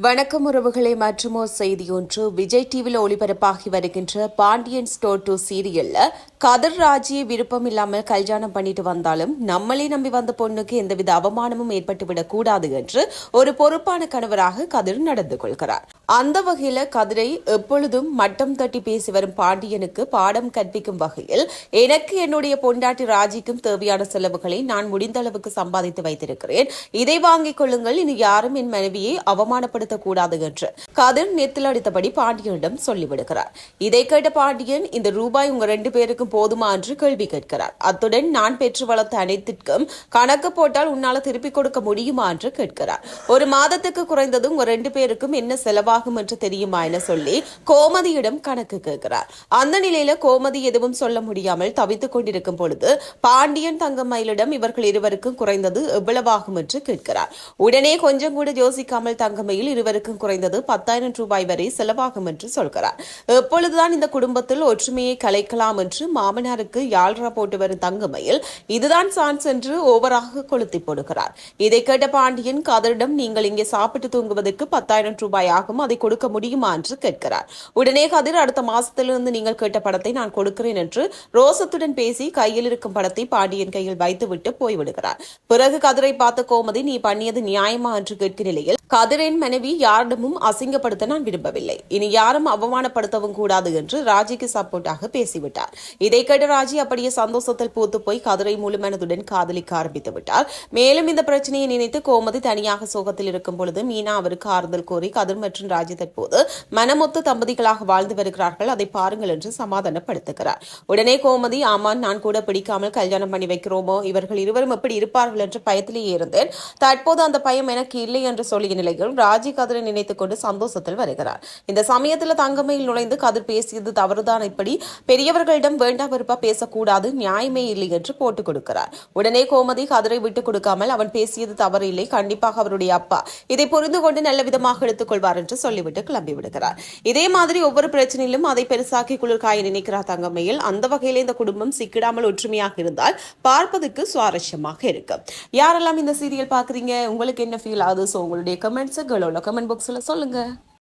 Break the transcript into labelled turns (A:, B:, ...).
A: வணக்கம் உறவுகளை மற்றுமோ செய்தி ஒன்று. விஜய் டிவியில் ஒளிபரப்பாகி வருகின்ற பாண்டியன் ஸ்டோர் டூ சீரியல்ல கதர் ராஜியை விருப்பம் இல்லாமல் கல்யாணம் பண்ணிட்டு வந்தாலும் நம்மளே நம்பி வந்த பொண்ணுக்கு எந்தவித அவமானமும் ஏற்பட்டுவிடக் கூடாது என்று ஒரு பொறுப்பான கணவராக கதிர் நடந்து கொள்கிறார். அந்த வகையில கதிரை எப்பொழுதும் மட்டம் தட்டி பேசி வரும் பாண்டியனுக்கு பாடம் கற்பிக்கும் வகையில் எனக்கு என்னுடைய பொண்டாட்டி ராஜிக்கும் தேவையான செலவுகளை நான் முடிந்த அளவுக்கு சம்பாதித்து வைத்திருக்கிறேன். இதை வாங்கிக் கொள்ளுங்கள். இனி யாரும் என் மனைவியை அவமானப்படுத்தக் கூடாது என்று கதிர் நெத்தில் அடித்தபடி பாண்டியனிடம் சொல்லிவிடுகிறார். இதை கேட்ட பாண்டியன் இந்த ரூபாய் உங்க ரெண்டு பேருக்கும் போதுமா என்று கேள்வி கேட்கிறார். அத்துடன் நான் பெற்று வளர்த்த அனைத்திற்கும் கணக்கு போட்டால் உன்னால திருப்பிக் கொடுக்க முடியுமா என்று கேட்கிறார். ஒரு மாதத்துக்கு குறைந்தது உங்க ரெண்டு பேருக்கும் என்ன செலவாகும் என்று தெரியுமா என சொல்லி கோமதியிடம் கணக்கு கேட்கிறார். அந்த நிலையில கோமதி எதுவும் சொல்ல முடியாமல் தவித்துக் கொண்டிருக்கும் பொழுது பாண்டியன் தங்கமயிலிடம் இவர்கள் இருவருக்கும் குறைந்தது எவ்வளவாகும் என்று கேட்கிறார். உடனே கொஞ்சம் கூட யோசிக்காமல் தங்கமயில் இருவருக்கும் குறைந்தது பத்தாயிரம் ரூபாய் வரை செலவாகும் என்று சொல்கிறார். எப்பொழுதுதான் இந்த குடும்பத்தில் ஒற்றுமையை கலைக்கலாம் என்று மாமனாருக்கு யாழ்ரா போட்டு வரும் தங்கமயில் இதுதான் சான்ஸ் என்று ஓவராக கொளுத்தி போடுகிறார். இதை கேட்ட பாண்டியன் கதரிடம் நீங்கள் இங்கே சாப்பிட்டு தூங்குவதற்கு பத்தாயிரம் ரூபாய் ஆகும்? அதை கொடுக்க முடியுமா என்று கேட்கிறார். உடனே கதிர் அடுத்த மாசத்திலிருந்து நீங்கள் கேட்ட படத்தை நான் கொடுக்கிறேன் என்று ரோசத்துடன் பேசி கையில் இருக்கும் படத்தை பாண்டியன் கையில் வைத்துவிட்டு போய்விடுகிறார். பிறகு கதிரை பார்த்த கோமதி நீ பண்ணியது நியாயமா? என்று கேட்கிற நிலையில் கதிரின் மனைவி யாரிடமும் அசிங்கப்படுத்த நான் விரும்பவில்லை. இனி யாரும் அவமானப்படுத்தவும் கூடாது என்று ராஜிக்கு சப்போர்ட்டாக பேசிவிட்டார். இதை கேட்ட ராஜி அப்படியே சந்தோஷத்தில் பூத்து போய் கதிரை முழுமனதுடன் காதலிக்க ஆரம்பித்து விட்டார். மேலும் இந்த பிரச்சனையை நினைத்து கோமதி தனியாக சோகத்தில் இருக்கும் பொழுது மீனா அவருக்கு ஆறுதல் கோரி கதிர் மற்றும் ராஜி தற்போது மனமொத்து தம்பதிகளாக வாழ்ந்து வருகிறார்கள். அதை பாருங்கள் என்று சமாதானப்படுத்துகிறார். உடனே கோமதி ஆமான் நான் கூட பிடிக்காமல் கல்யாணம் பண்ணி வைக்கிறோமோ? இவர்கள் இருவரும் எப்படி இருப்பார்கள் என்று பயத்திலேயே இருந்தேன். தற்போது அந்த பயம் எனக்கு இல்லை என்று சொல்லிய நிலையில் ராஜி கதிரை நினைத்துக் கொண்டு சந்தோஷத்தில் வருகிறார். இந்த சமயத்தில் தங்கமையில் நுழைந்து கதிர் பேசியது தவறுதான். இப்படி பெரியவர்களிடம் வேண்டாம் வெறுப்பா பேசக்கூடாது நியாயமே இல்லை என்று போட்டுக் கொடுக்கிறார். உடனே கோமதி கதிரை விட்டுக் கொடுக்காமல் அவன் பேசியது தவறு இல்லை கண்டிப்பாக அவருடைய அப்பா இதை புரிந்து கொண்டு நல்ல விதமாக எடுத்துக் கொள்வார் என்று சொல்லிவிட்டு கிளம்பி விடுகிறார். இதே மாதிரி ஒவ்வொரு பிரச்சனையிலும் அதை பெருசாக்கி குளிர்காய நினைக்கிறார் தங்கமையில். அந்த வகையில இந்த குடும்பம் சிக்கிடாமல் ஒற்றுமையாக இருந்தால் பார்ப்பதற்கு சுவாரஸ்யமாக இருக்கும். யாரெல்லாம் இந்த சீரியல் பாக்குறீங்க உங்களுக்கு என்ன ஃபீல் ஆகுது? ஸோ உங்களுடைய கமெண்ட்ஸ் கலோல கமெண்ட் பாக்ஸ்ல சொல்லுங்க.